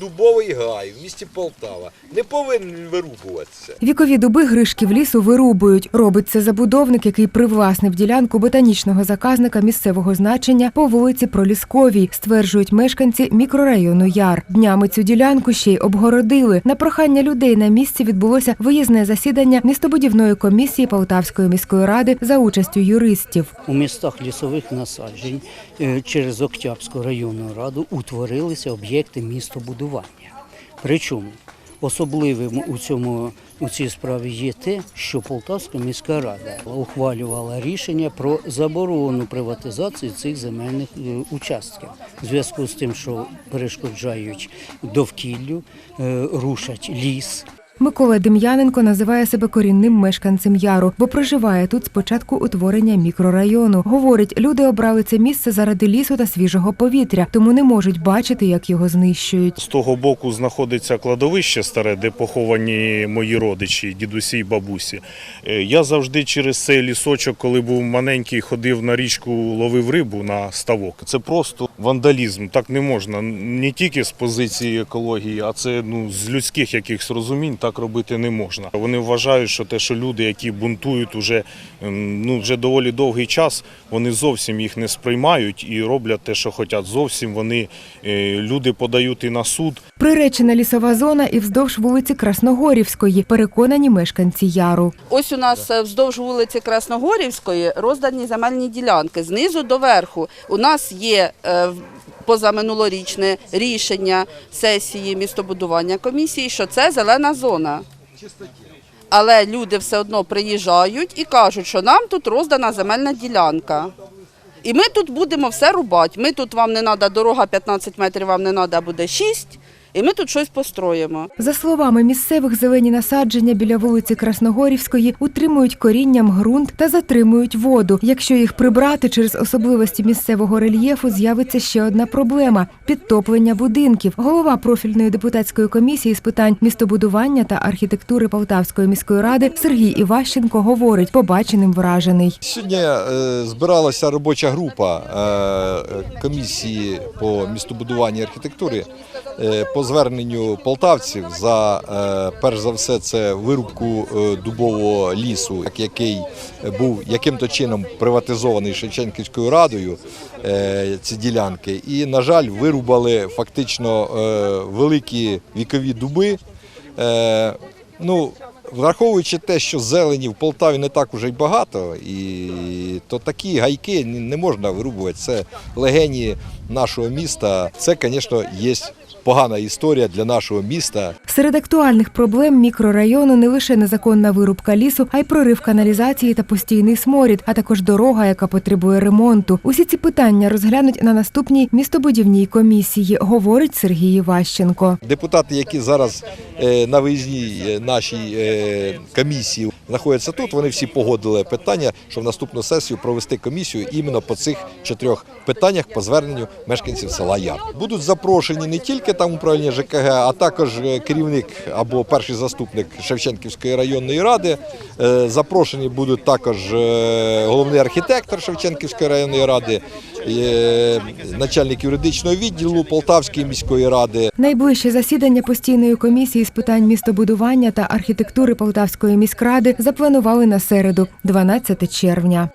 дубовий гай в місті Полтава не повинен вирубуватися. Вікові дуби гришків лісу вирубують. Робить це забудовник, який привласнив ділянку ботанічного заказника місцевого значення по вулиці Пролісковій, стверджують мешканці мікрорайону Яр. Днями цю ділянку ще й обгородили. На прохання людей на місці відбулося виїзне засідання містобудівної комісії Полтавської міської ради за участю юристів. У містах лісових насаджень е, через Октябрську районну раду утворилися об'єкти містобудування. Причому особливим у цьому у цій справі є те, що Полтавська міська рада ухвалювала рішення про заборону приватизації цих земельних е, участків в зв'язку з тим, що перешкоджають довкіллю, е, рушать ліс. Микола Дем'яненко називає себе корінним мешканцем яру, бо проживає тут з початку утворення мікрорайону. Говорить, люди обрали це місце заради лісу та свіжого повітря, тому не можуть бачити, як його знищують. З того боку знаходиться кладовище старе, де поховані мої родичі, дідусі і бабусі. Е, Я завжди через цей лісочок, коли був маленький, ходив на річку, ловив рибу на ставок. Це просто вандалізм. Так не можна. Не тільки з позиції екології, а це ну, з людських якихось розумінь так робити не можна. Вони вважають, що те, що люди, які бунтують уже, ем, ну, вже доволі довгий час, вони зовсім їх не сприймають і роблять те, що хочуть. Зовсім вони е, люди подають і на суд. Приречена лісова зона і вздовж вулиці Красногорівської, переконані мешканці яру. Ось у нас е, вздовж вулиці Красногорівської роздані земельні ділянки знизу до верху. У нас є е, позаминулорічне рішення сесії містобудування комісії, що це зелена зона. Але люди все одно приїжджають і кажуть, що нам тут роздана земельна ділянка. І ми тут будемо все рубати. Ми тут вам не треба дорога 15 метрів, вам не треба буде 6, і ми тут щось построїмо. За словами місцевих, зелені насадження біля вулиці Красногорівської утримують корінням ґрунт та затримують воду. Якщо їх прибрати через особливості місцевого рельєфу, з'явиться ще одна проблема підтоплення будинків. Голова профільної депутатської комісії з питань містобудування та архітектури Полтавської міської ради Сергій Іващенко говорить, побаченим вражений. Сьогодні е, збиралася робоча група е, комісії по містобудуванню і архітектурі е, по зверненню полтавців за е, перш за все це вирубку е, дубового лісу, який був яким-то чином приватизований Шевченківською радою. е, Ці ділянки, і на жаль, вирубали фактично е, великі вікові дуби. Е, Ну, враховуючи те, що зелені в Полтаві не так уже й багато, і то такі гайки не можна вирубувати. Це легені нашого міста. Це, звісно, є погана історія для нашого міста. Серед актуальних проблем мікрорайону не лише незаконна вирубка лісу, а й прорив каналізації та постійний сморід, а також дорога, яка потребує ремонту. Усі ці питання розглянуть на наступній містобудівній комісії, говорить Сергій Іващенко. Депутати, які зараз е, на виїзній е, нашій е, комісії знаходяться тут, вони всі погодили питання, що в наступну сесію провести комісію іменно по цих чотирьох питаннях по зверненню мешканців села Яр. Будуть запрошені не тільки там управління ЖКГ, а також е, керівник або перший заступник Шевченківської районної ради. Е, Запрошені будуть також е, головний архітектор Шевченківської районної ради, начальник юридичного відділу Полтавської міської ради. Найближче засідання постійної комісії з питань містобудування та архітектури Полтавської міськради запланували на середу, 12 червня.